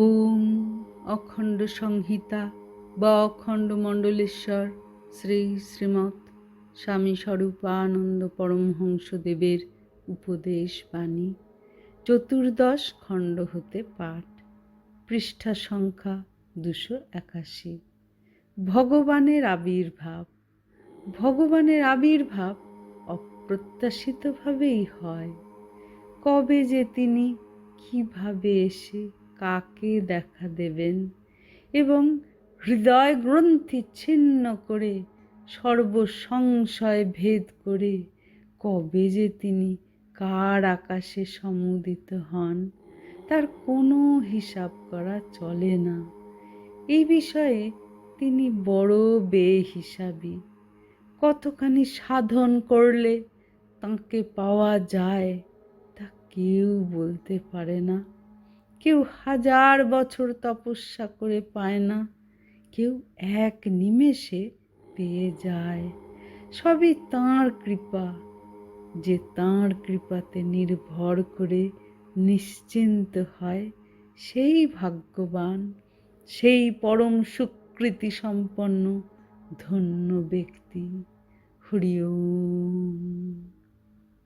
ওম অখণ্ড সংহিতা বা অখণ্ড মণ্ডলেশ্বর শ্রী শ্রীমৎ স্বামী স্বরূপানন্দ পরমহংসদেবের উপদেশ বাণী। চতুর্দশ খণ্ড হতে পাঠ। পৃষ্ঠা সংখ্যা দুশো একাশি। ভগবানের আবির্ভাব। ভগবানের আবির্ভাব অপ্রত্যাশিতভাবেই হয়। কবে যে তিনি, কীভাবে এসে কাকে দেখা দেবেন? এবং হৃদয় গ্রন্থি ছিন্ন করে, সর্বসংশয় ভেদ করে, কবে যে তিনি কার আকাশে সমুদিত হন, তার কোনো হিসাব করা চলে না। এই বিষয়ে তিনি বড় বে বেহিসাবি। কতখানি সাধন করলে তাঁকে পাওয়া যায়, তা কেউ বলতে পারে না। কেউ হাজার বছর তপস্যা করে পায় না, কেউ এক নিমেষে পেয়ে যায়। সবই তাঁর কৃপা, যে তাঁর কৃপাতে নির্ভর করে নিশ্চিন্ত হয়, সেই ভাগ্যবান, সেই পরম সুকৃতি সম্পন্ন ধন্য ব্যক্তি। হরি ওম।